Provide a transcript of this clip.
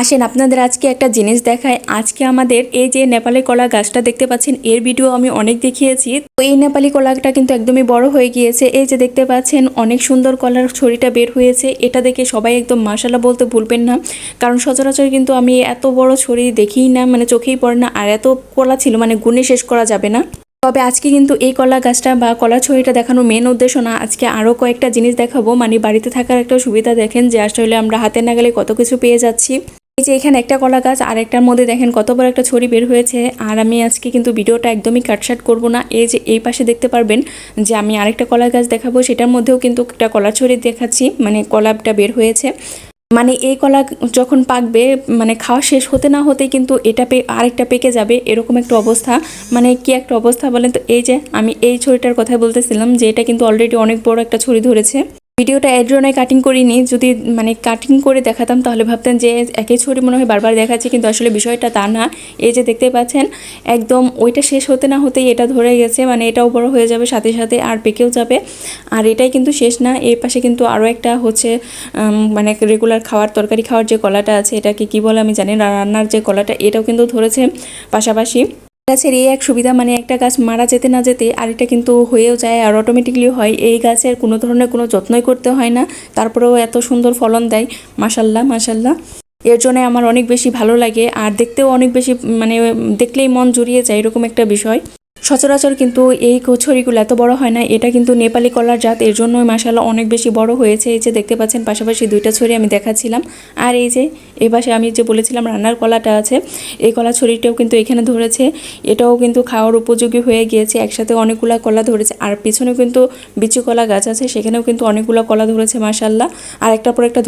আসেন, আপনাদের আজকে একটা জিনিস দেখায় আজকে আমাদের এই যে নেপালি কলা গাছটা দেখতে পাচ্ছেন, এর ভিডিও আমি অনেক দেখিয়েছি। তো এই নেপালি কলাটা কিন্তু একদমই বড় হয়ে গিয়েছে। এই যে দেখতে পাচ্ছেন, অনেক সুন্দর কলার ছড়িটা বের হয়েছে। এটা দেখে সবাই একদম মাসালা বলতে ভুলবেন না। কারণ সচরাচর কিন্তু আমি এত বড় ছড়ি দেখিই না মানে চোখেই পড়ে না। আর এত কলা ছিল মানে গুণে শেষ করা যাবে না। তবে আজকে কিন্তু এই কলা গাছটা বা কলা ছড়িটা দেখানোর মেন উদ্দেশ্য না, আজকে আরও কয়েকটা জিনিস দেখাবো। মানে বাড়িতে থাকার একটা সুবিধা দেখেন যে আসলে আমরা হাতে নাগালে কত কিছু পেয়ে যাচ্ছি। এই যে এখানে একটা কলা গাছ আর একটার মধ্যে দেখেন কত বড় একটা ছড়ি বের হয়েছে। আর আমি আজকে কিন্তু ভিডিওটা একদমই কাটসাট করব না। এই যে এই পাশে দেখতে পারবেন যে আমি আরেকটা কলা গাছ দেখাবো। সেটার মধ্যেও কিন্তু একটা কলা ছড়ি দেখাচ্ছি মানে কলাটা বের হয়েছে। মানে এই কলা যখন পাকবে মানে খাওয়া শেষ হতে না হতেই কিন্তু এটা পে আরেকটা পেকে যাবে। এরকম একটা অবস্থা। মানে কি একটা অবস্থা বলেন তো? এই যে আমি এই ছড়িটার কথা বলতেছিলাম যে এটা কিন্তু অলরেডি অনেক বড় একটা ছড়ি ধরেছে। ভিডিওটা এড্রোনায় কাটিং করিনি। যদি মানে কাটিং করে দেখাতাম, তাহলে ভাবতেন যে একই ছড়ি মনে হয় বারবার দেখাচ্ছে, কিন্তু আসলে বিষয়টা তা না। এই যে দেখতে পাচ্ছেন, একদম ওইটা শেষ হতে না হতেই এটা ধরে গেছে মানে এটাও বড় হয়ে যাবে, সাথে সাথে আর পেকেও যাবে। আর এটাই কিন্তু শেষ না, এর পাশে কিন্তু আরও একটা হচ্ছে মানে রেগুলার খাওয়ার, তরকারি খাওয়ার যে কলাটা আছে, এটাকে কি বলে আমি জানি না, রান্নার যে কলাটা, এটাও কিন্তু ধরেছে পাশাপাশি। গাছের এই এক সুবিধা মানে একটা গাছ মারা যেতে না যেতে আর এটা কিন্তু হয়েও যায় আর অটোমেটিকলি হয়। এই গাছের কোনো ধরনের কোনো যত্নই করতে হয় না, তারপরেও এত সুন্দর ফলন দেয়। মাসাল্লাহ মাসাল্লাহ এর জন্য আমার অনেক বেশি ভালো লাগে, আর দেখতেও অনেক বেশি মানে দেখলেই মন জুড়িয়ে যায় এরকম একটা বিষয়। সচরাচর কিন্তু এই ছড়িগুলো এত বড় হয় না। এটা কিন্তু নেপালি কলার জাত, এর জন্যই মাসাল্লাহ অনেক বেশি বড় হয়েছে। এই যে দেখতে পাচ্ছেন পাশাপাশি দুইটা ছড়ি আমি দেখাচ্ছিলাম। আর এই যে এ পাশে আমি যে বলেছিলাম রান্নার কলাটা আছে, এই কলা ছড়িটাও কিন্তু এখানে ধরেছে। এটাও কিন্তু খাওয়ার উপযোগী হয়ে গিয়েছে। একসাথে অনেকগুলো কলা ধরেছে। আর পিছনেও কিন্তু বিচু কলা গাছ আছে, সেখানেও কিন্তু অনেকগুলো কলা ধরেছে মাসাল্লাহ আর একটা পর একটা